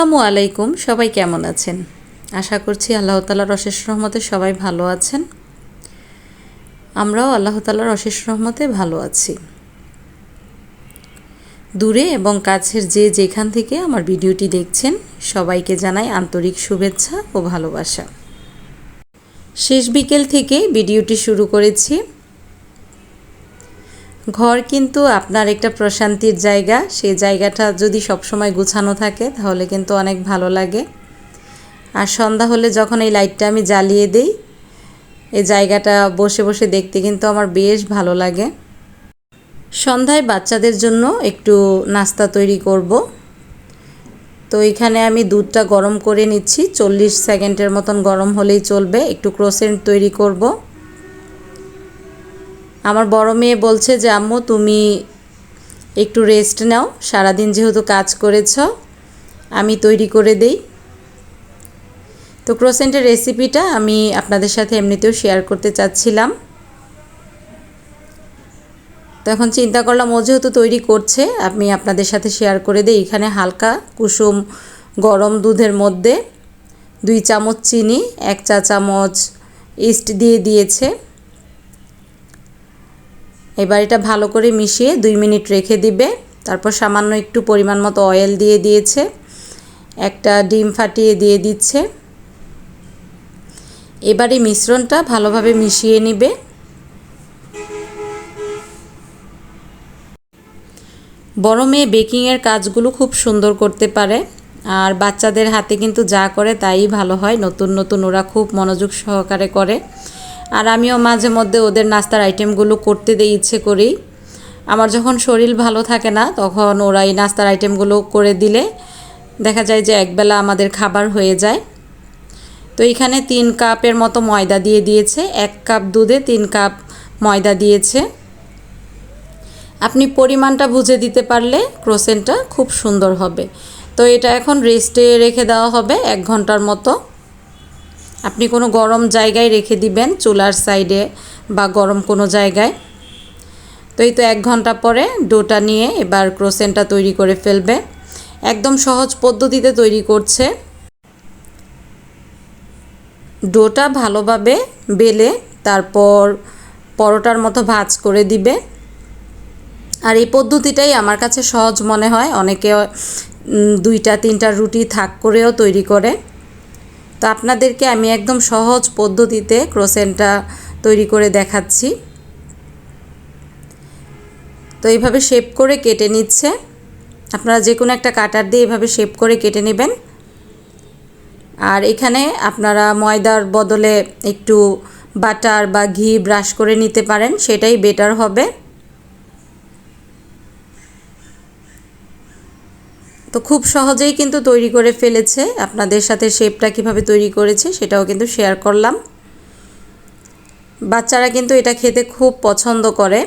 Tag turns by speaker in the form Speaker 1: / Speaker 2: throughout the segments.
Speaker 1: আসসালামু আলাইকুম, সবাই কেমন আছেন? আশা করছি আল্লাহ তালার অশেষ রহমতে সবাই ভালো আছেন। আমরাও আল্লাহ তালার অশেষ রহমতে ভালো আছি। দূরে এবং কাছের যে যেখান থেকে আমার ভিডিওটি দেখছেন, সবাইকে জানাই আন্তরিক শুভেচ্ছা ও ভালোবাসা। শেষ বিকেল থেকে ভিডিওটি শুরু করেছি। ঘর কিন্তু আপনার একটা প্রশান্তির জায়গা। সেই জায়গাটা যদি সবসময় গুছানো থাকে, তাহলে কিন্তু অনেক ভালো লাগে। আর সন্ধ্যা হলে যখন এই লাইটটা আমি জ্বালিয়ে দিই, এই জায়গাটা বসে বসে দেখতে কিন্তু আমার বেশ ভালো লাগে। সন্ধ্যায় বাচ্চাদের জন্য একটু নাস্তা তৈরি করব। তো এখানে আমি দুধটা গরম করে নিচ্ছি। চল্লিশ সেকেন্ডের মতন গরম হলেই চলবে। একটু ক্রোসেন্ট তৈরি করব। আমার বড় মেয়ে বলছে যে, আম্মু, তুমি একটু রেস্ট নাও। সারাদিন যেহেতু কাজ করেছ, আমি তৈরি করে দেই। তো ক্রোসেন্টের রেসিপিটা আমি আপনাদের সাথে এমনিতেও শেয়ার করতে চাচ্ছিলাম। তখন চিন্তা করলাম, ও যেহেতু তৈরি করছে, আমি আপনাদের সাথে শেয়ার করে দিই। এখানে হালকা কুসুম গরম দুধের মধ্যে দুই চামচ চিনি, এক চা চামচ ইস্ট দিয়ে দিয়েছে। এবার এটা ভালো করে মিশিয়ে দুই মিনিট রেখে দিবে। তারপর সামান্য একটু পরিমাণ মতো অয়েল দিয়ে দিয়েছে। একটা ডিম ফাটিয়ে দিয়ে দিচ্ছে। এবার এই মিশ্রণটা ভালোভাবে মিশিয়ে নিবে। বড় মেয়ে বেকিংয়ের কাজগুলো খুব সুন্দর করতে পারে। আর বাচ্চাদের হাতে কিন্তু যা করে তাই ভালো হয়। নতুন নতুন ওরা খুব মনোযোগ সহকারে করে। আর আমিও মাঝে মধ্যে ওদের নাস্তার আইটেমগুলো করতে দিই, ইচ্ছে করেই। আমার যখন শরীর ভালো থাকে না, তখন ওরা এই নাস্তার আইটেমগুলো করে দিলে দেখা যায় যে একবেলা আমাদের খাবার হয়ে যায়। তো এখানে তিন কাপের মতো ময়দা দিয়ে দিয়েছে, এক কাপ দুধে তিন কাপ ময়দা দিয়েছে। আপনি পরিমাণটা বুঝে দিতে পারলে ক্রোসেনটা খুব সুন্দর হবে। তো এটা এখন রেস্টে রেখে দেওয়া হবে এক ঘণ্টার মতো। আপনি কোনো গরম জায়গায় রেখে দিবেন চুলার সাইডে বা গরম কোনো জায়গায়। তো এই তো এক ঘণ্টা পরে ডোটা নিয়ে এবার ক্রোসেনটা তৈরি করে ফেলবে। একদম সহজ পদ্ধতিতে তৈরি করছে। ডোটা ভালোভাবে বেলে তারপর পরোটার মতো ভাজ করে দিবে। আর এই পদ্ধতিটাই আমার কাছে সহজ মনে হয়, অনেকে দুইটা, তিনটা রুটি থাক করেও তৈরি করে। তো আপনাদেরকে আমি একদম সহজ পদ্ধতিতে ক্রোসেনটা তৈরি করে দেখাচ্ছি। তো এইভাবে শেপ করে কেটে নিচ্ছে। আপনারা যে কোনো একটা কাটার দিয়ে এভাবে শেপ করে কেটে নেবেন। আর এখানে আপনারা ময়দার বদলে একটু বাটার বা ঘি ব্রাশ করে নিতে পারেন, সেটাই বেটার হবে। তো খুব সহজেই কিন্তু তৈরি করে ফেলেছে। আপনাদের সাথে শেপটা কীভাবে তৈরি করেছে সেটাও কিন্তু শেয়ার করলাম। বাচ্চারা কিন্তু এটা খেতে খুব পছন্দ করে।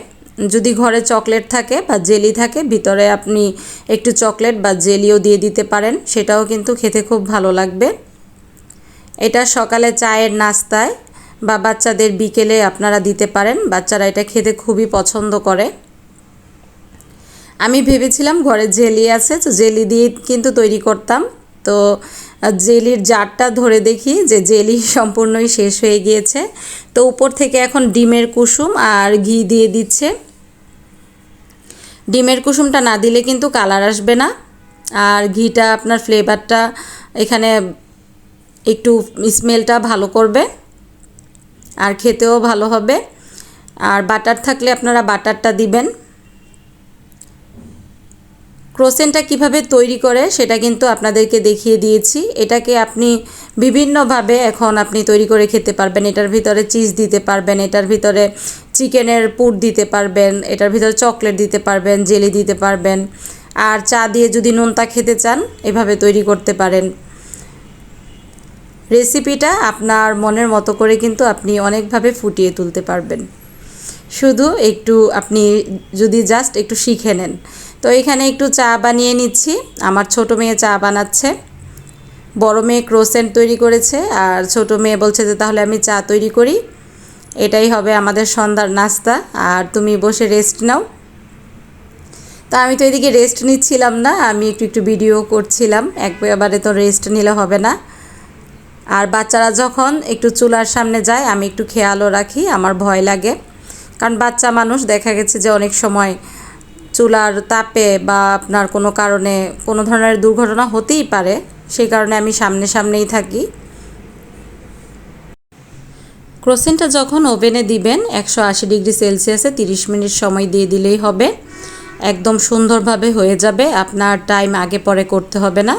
Speaker 1: যদি ঘরে চকলেট থাকে বা জেলি থাকে, ভিতরে আপনি একটু চকলেট বা জেলিও দিয়ে দিতে পারেন, সেটাও কিন্তু খেতে খুব ভালো লাগবে। এটা সকালে চায়ের নাস্তায় বা বাচ্চাদের বিকেলে আপনারা দিতে পারেন। বাচ্চারা এটা খেতে খুবই পছন্দ করে। আমি ভেবেছিলাম ঘরে জেলি আছে, তো জেলি দিয়ে কিন্তু তৈরি করতাম। তো জেলির জারটা ধরে দেখি যে জেলি সম্পূর্ণই শেষ হয়ে গিয়েছে। তো উপর থেকে এখন ডিমের কুসুম আর ঘি দিয়ে দিচ্ছে। ডিমের কুসুমটা না দিলে কিন্তু কালার আসবে না। আর ঘিটা, আপনার ফ্লেভারটা এখানে একটু স্মেলটা ভালো করবে আর খেতেও ভালো হবে। আর বাটার থাকলে আপনারা বাটারটা দিবেন। ক্রোসেনটা কীভাবে তৈরি করে সেটা কিন্তু আপনাদেরকে দেখিয়ে দিয়েছি। এটাকে আপনি বিভিন্নভাবে এখন আপনি তৈরি করে খেতে পারবেন। এটার ভিতরে চিজ দিতে পারবেন, এটার ভিতরে চিকেনের পুর দিতে পারবেন, এটার ভিতরে চকলেট দিতে পারবেন, জেলি দিতে পারবেন। আর চা দিয়ে যদি নোনতা খেতে চান, এভাবে তৈরি করতে পারেন। রেসিপিটা আপনার মনের মতো করে কিন্তু আপনি অনেকভাবে ফুটিয়ে তুলতে পারবেন। শুধু একটু আপনি যদি জাস্ট একটু শিখে নেন। তো এখানে একটু চা বানিয়ে নিচ্ছি। আমার ছোট মেয়ে চা বানাচ্ছে। বড় মেয়ে ক্রোসেন্ট তৈরি করেছে আর ছোট মেয়ে বলছে যে, তাহলে আমি চা তৈরি করি। এটাই হবে আমাদের সন্ধ্যার নাস্তা। আর তুমি বসে রেস্ট নাও। তা আমি তো এদিকে রেস্ট নিচ্ছিলাম না, আমি একটু একটু ভিডিও করছিলাম। একবারে তো রেস্ট নিলে হবে না। আর বাচ্চারা যখন একটু চুলার সামনে যায়, আমি একটু খেয়ালও রাখি, আমার ভয় লাগে। কারণ বাচ্চা মানুষ, দেখা গেছে যে অনেক সময় চুলার তাপে বা আপনার কোনো কারণে কোনো ধরনের দুর্ঘটনা হতেই পারে, সেই কারণে আমি সামনে সামনেই থাকি। ক্রোসেনটা যখন ওভেনে দিবেন, একশো আশি ডিগ্রি সেলসিয়াসে তিরিশ মিনিট সময় দিয়ে দিলেই হবে। একদম সুন্দরভাবে হয়ে যাবে, আপনার টাইম আগে পরে করতে হবে না।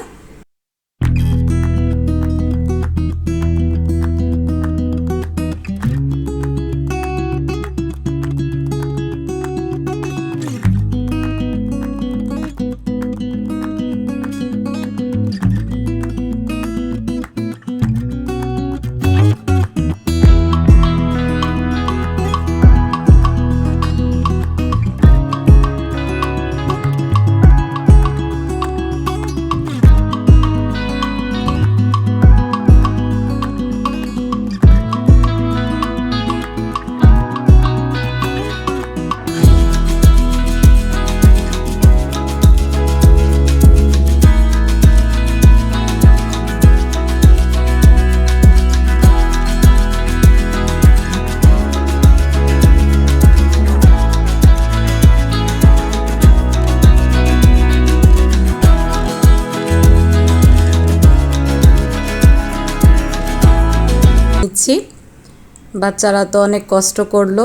Speaker 1: বাচ্চারা তো অনেক কষ্ট করল।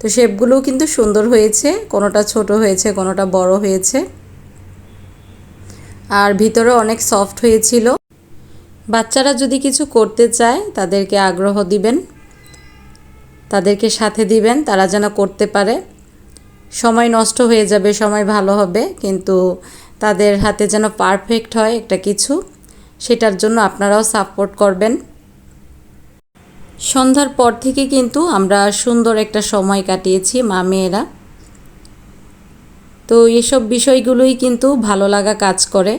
Speaker 1: তো শেপগুলোও কিন্তু সুন্দর হয়েছে, কোনোটা ছোট হয়েছে, কোনোটা বড় হয়েছে। আর ভিতরে অনেক সফট হয়েছিল। বাচ্চারা যদি কিছু করতে চায়, তাদেরকে আগ্রহ দিবেন। তাদেরকে সাথে দিবেন, তারা যেন করতে পারে। সময় নষ্ট হয়ে যাবে, সময় ভালো হবে, কিন্তু তাদের হাতে যেন পারফেক্ট হয় একটা কিছু, সেটার জন্য আপনারাও সাপোর্ট করবেন। সন্ধ্যার পর থেকে কিন্তু আমরা সুন্দর একটা সময় কাটিয়েছি, মা মেয়েরা। তো এসব বিষয়গুলোই কিন্তু ভালো লাগা কাজ করে।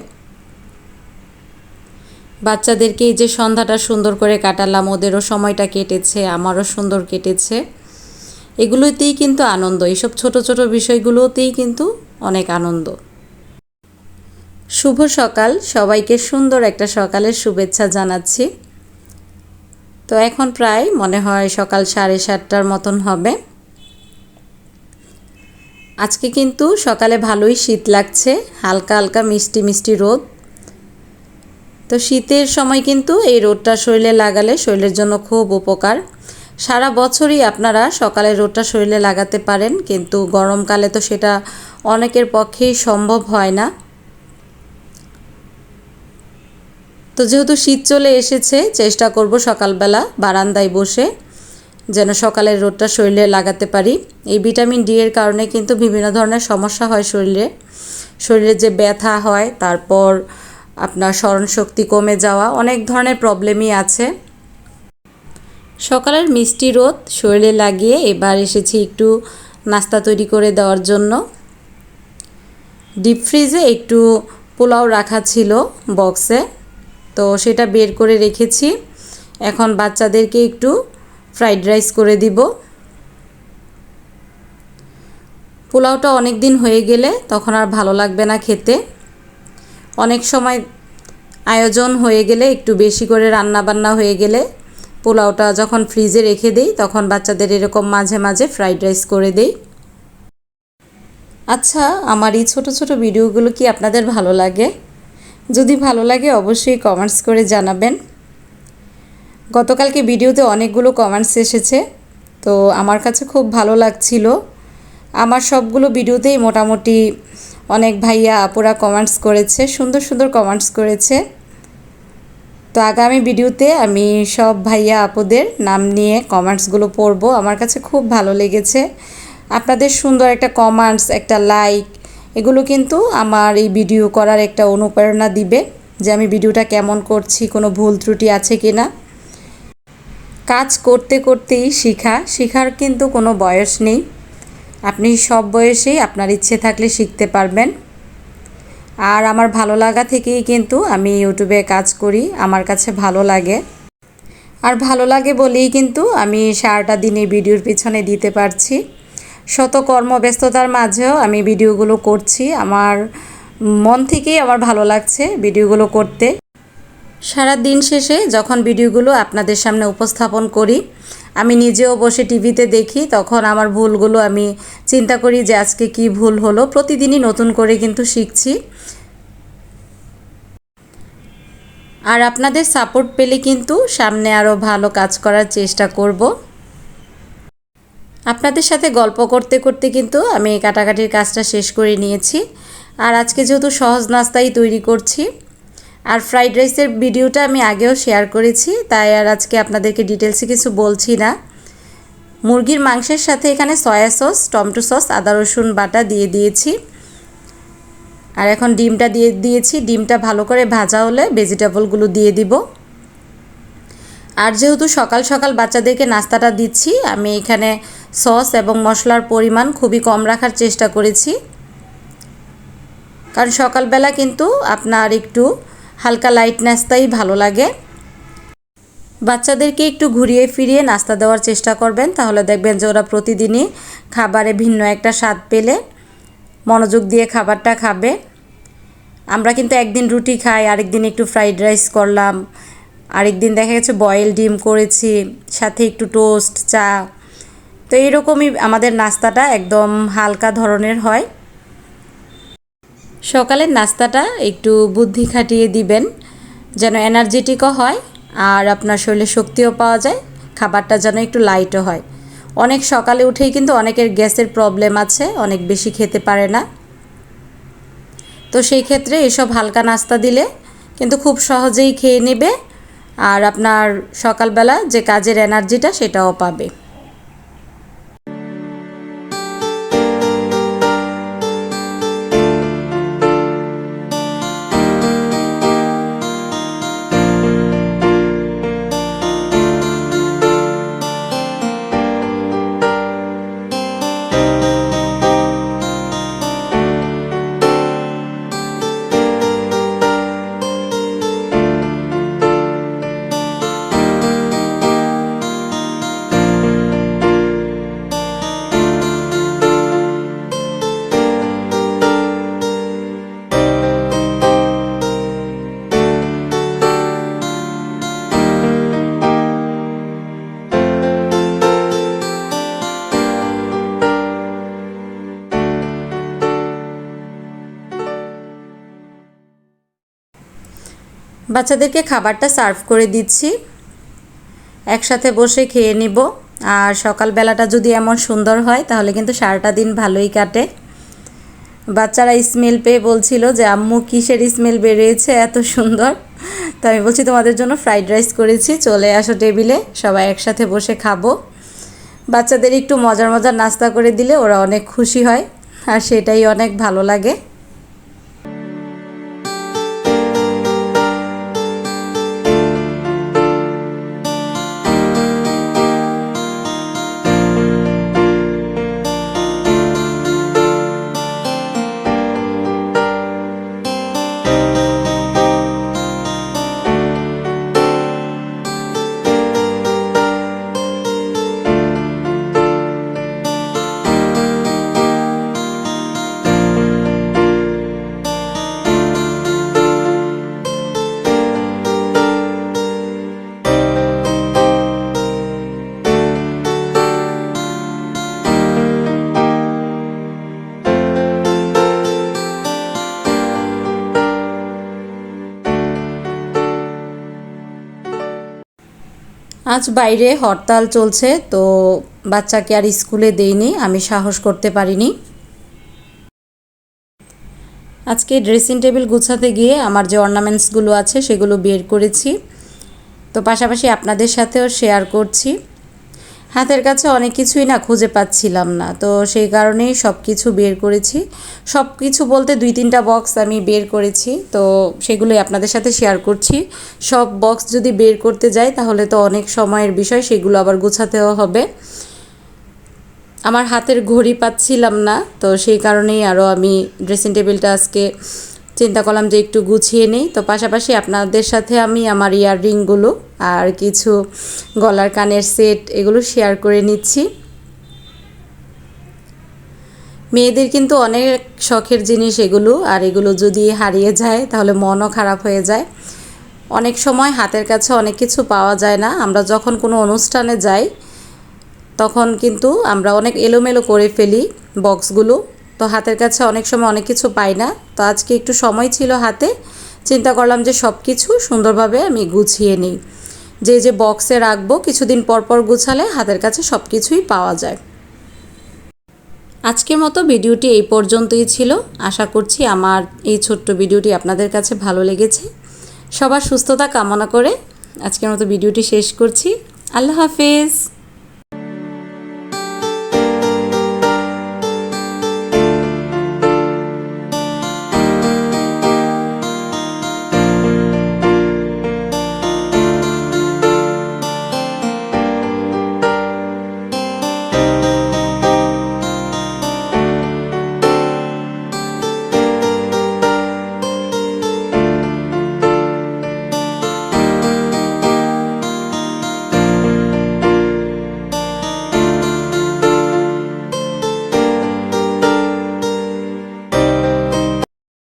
Speaker 1: বাচ্চাদেরকে এই যে সন্ধ্যাটা সুন্দর করে কাটালাম, ওদেরও সময়টা কেটেছে, আমারও সুন্দর কেটেছে। এগুলোতেই কিন্তু আনন্দ এইসব ছোট ছোট বিষয়গুলোতেই কিন্তু অনেক আনন্দ। শুভ সকাল, সবাইকে সুন্দর একটা সকালের শুভেচ্ছা জানাচ্ছি। তো এখন প্রায় মনে হয় সকাল সাড়ে সাতটার মতন হবে। আজকে কিন্তু সকালে ভালোই শীত লাগছে, হালকা হালকা মিষ্টি মিষ্টি রোদ। তো শীতের সময় কিন্তু এই রোদটা শরীরে লাগালে শরীরের জন্য খুব উপকার। সারা বছরই আপনারা সকালে রোদটা শরীরে লাগাতে পারেন, কিন্তু গরমকালে তো সেটা অনেকের পক্ষেই সম্ভব হয় না। তো যেহেতু শীত চলে এসেছে, চেষ্টা করব সকালবেলা বারান্দায় বসে যেন সকালের রোদটা শরীরে লাগাতে পারি। এই ভিটামিন ডি এর কারণে কিন্তু বিভিন্ন ধরনের সমস্যা হয় শরীরে। শরীরে যে ব্যথা হয়, তারপর আপনার স্মরণশক্তি কমে যাওয়া, অনেক ধরনের প্রবলেমই আছে। সকালের মিষ্টি রোদ শরীরে লাগিয়ে এবার এসেছি একটু নাস্তা তৈরি করে দেওয়ার জন্য। ডিপ ফ্রিজে একটু পোলাও রাখা ছিল বক্সে। তো সেটা বের করে রেখেছি। এখন বাচ্চাদেরকে একটু ফ্রাইড রাইস করে দিব। পোলাওটা অনেক দিন হয়ে গেলে তখন আর ভালো লাগবে না খেতে। অনেক সময় আয়োজন হয়ে গেলে একটু বেশি করে রান্না বান্না হয়ে গেলে পোলাওটা যখন ফ্রিজে রেখে দেই তখন বাচ্চাদের এরকম মাঝে মাঝে ফ্রাইড রাইস করে দেই। আচ্ছা আমার এই ছোটো ছোটো ভিডিওগুলো কি আপনাদের ভালো লাগে? যদি ভালো লাগে অবশ্যই কমেন্টস করে জানাবেন। গতকালকে ভিডিওতে অনেকগুলো কমেন্টস এসেছে, তো আমার কাছে খুব ভালো লাগছিল। আমার সবগুলো ভিডিওতেই মোটামুটি অনেক ভাইয়া আপুরা কমেন্টস করেছে, সুন্দর সুন্দর কমেন্টস করেছে। তো আগামী ভিডিওতে আমি সব ভাইয়া আপুদের নাম নিয়ে কমেন্টসগুলো পড়ব, আমার কাছে খুব ভালো লেগেছে। আপনাদের সুন্দর একটা কমেন্টস একটা লাইক এগুলো কিন্তু আমার এই ভিডিও করার একটা অনুপ্রেরণা দিবে যে আমি ভিডিওটা কেমন করছি, কোনো ভুল ত্রুটি আছে কি না কাজ করতে করতেই শেখা, শেখার কিন্তু কোনো বয়স নেই। আপনি সব বয়সেই আপনার ইচ্ছে থাকলে শিখতে পারবেন। আর আমার ভালো লাগা থেকেই কিন্তু আমি ইউটিউবে কাজ করি, আমার কাছে ভালো লাগে। আর ভালো লাগে বলেই কিন্তু আমি সারাটা দিন ভিডিওর পিছনে দিতে পারছি। শত কর্মব্যস্ততার মাঝেও আমি ভিডিওগুলো করছি। আমার মন থেকেই আমার ভালো লাগছে ভিডিওগুলো করতে। সারা দিন শেষে যখন ভিডিওগুলো আপনাদের সামনে উপস্থাপন করি, আমি নিজেও বসে টিভিতে দেখি, তখন আমার ভুলগুলো আমি চিন্তা করি যে আজকে কি ভুল হলো। প্রতিদিনই নতুন করে কিন্তু শিখছি। আর আপনাদের সাপোর্ট পেলে কিন্তু সামনে আরও ভালো কাজ করার চেষ্টা করব। আপনাদের সাথে গল্প করতে করতে কিন্তু আমি কাটাকাটির কাজটা শেষ করে নিয়েছি। আর আজকে যেহেতু সহজ নাস্তাই তৈরি করছি, আর ফ্রাইড রাইসের ভিডিওটা আমি আগেও শেয়ার করেছি, তাই আর আজকে আপনাদেরকে ডিটেলসে কিছু বলছি না। মুরগির মাংসের সাথে এখানে সয়া সস, টমেটো সস, আদা রসুন বাটা দিয়ে দিয়েছি। আর এখন ডিমটা দিয়ে দিয়েছি, ডিমটা ভালো করে ভাজা হলে ভেজিটেবলগুলো দিয়ে দিব। আর যেহেতু সকাল সকাল বাচ্চাদেরকে নাস্তাটা দিচ্ছি, আমি এখানে সস এবং মশলার পরিমাণ খুবই কম রাখার চেষ্টা করেছি। কারণ সকালবেলা কিন্তু আপনার একটু হালকা লাইট নাস্তাই ভালো লাগে। বাচ্চাদেরকে একটু ঘুরিয়ে ফিরিয়ে নাস্তা দেওয়ার চেষ্টা করবেন। তাহলে দেখবেন যে ওরা প্রতিদিনই খাবারে ভিন্ন একটা স্বাদ পেলে, মনোযোগ দিয়ে খাবারটা খাবে। আমরা কিন্তু একদিন রুটি খাই আরেক দিন একটু ফ্রাইড রাইস করলাম। আরেক দিন দেখা গেছে বয়েল ডিম করেছি, সাথে একটু টোস্ট চা। তো এইরকমই আমাদের নাস্তাটা একদম হালকা ধরনের হয়। সকালের নাস্তাটা একটু বুদ্ধি খাটিয়ে দিবেন, যেন এনার্জেটিকও হয় আর আপনার শরীরে শক্তিও পাওয়া যায়, খাবারটা যেন একটু লাইটও হয়। অনেক সকালে উঠেই কিন্তু অনেকের গ্যাসের প্রবলেম আছে, অনেক বেশি খেতে পারে না। তো সেই ক্ষেত্রে এসব হালকা নাস্তা দিলে কিন্তু খুব সহজেই খেয়ে নেবে, আর আপনার সকালবেলা যে কাজের এনার্জিটা সেটাও পাবে। বাচ্চাদেরকে খাবারটা সার্ভ করে দিচ্ছি। একসাথে বসে খেয়ে নিব। আর সকালবেলাটা যদি এমন সুন্দর হয়, তাহলে কিন্তু সারাটা দিন ভালোই কাটে। বাচ্চারা স্মেল পেয়ে বলছিল যে, আম্মু, কিসের স্মেল বেরিয়েছে? এত সুন্দর। তো আমি বলছি, তোমাদের জন্য ফ্রাইড রাইস করেছি। চলে আসো টেবিলে, সবাই একসাথে বসে খাব। বাচ্চাদের একটু মজার মজার নাস্তা করে দিলে ওরা অনেক খুশি হয়, আর সেটাই অনেক ভালো লাগে। আজ বাইরে হরতাল চলছে, তো বাচ্চাকে আর স্কুলে দেইনি, আমি সাহস করতে পারিনি। আজকে ড্রেসিং টেবিল গুছাতে গিয়ে আমার যে অর্নামেন্টসগুলো আছে সেগুলো বের করেছি। তো পাশাপাশি আপনাদের সাথেও শেয়ার করছি। হাতের কাছে অনেক কিছুই না খুঁজে পাচ্ছিলাম না। তো সেই কারণেই সব কিছু বের করেছি। সব কিছু বলতে দুই তিনটা বক্স আমি বের করেছি। তো সেগুলোই আপনাদের সাথে শেয়ার করছি। সব বক্স যদি বের করতে যাই, তাহলে তো অনেক সময়ের বিষয়, সেগুলো আবার গুছাতেও হবে। আমার হাতের ঘড়ি পাচ্ছিলাম না। তো সেই কারণেই আরও আমি ড্রেসিং টেবিলটা আজকে চিন্তা করলাম যে একটু গুছিয়ে নেই। তো পাশাপাশি আপনাদের সাথে আমি আমার ইয়াররিংগুলো আর কিছু গলার কানের সেট এগুলো শেয়ার করে নিচ্ছি। মেয়েদের কিন্তু অনেক শখের জিনিস এগুলো, আর এগুলো যদি হারিয়ে যায় তাহলে মনও খারাপ হয়ে যায়। অনেক সময় হাতের কাছে অনেক কিছু পাওয়া যায় না, আমরা যখন কোনো অনুষ্ঠানে যাই, তখন কিন্তু আমরা অনেক এলোমেলো করে ফেলি বক্সগুলো। তো হাতের কাছে অনেক সময় অনেক কিছু পাই না, তো আজকে একটু সময় ছিল হাতে, চিন্তা করলাম যে সব কিছু সুন্দরভাবে আমি গুছিয়ে নিই। যে যে বক্সে রাখব, কিছুদিন পর পর গুছালে হাতের কাছে সব কিছুই পাওয়া যায়। আজকের মতো ভিডিওটি এই পর্যন্তই ছিল। আশা করছি আমার এই ছোট্ট ভিডিওটি আপনাদের কাছে ভালো লেগেছে। সবার সুস্থতা কামনা করে আজকের মতো ভিডিওটি শেষ করছি। আল্লাহ হাফেজ।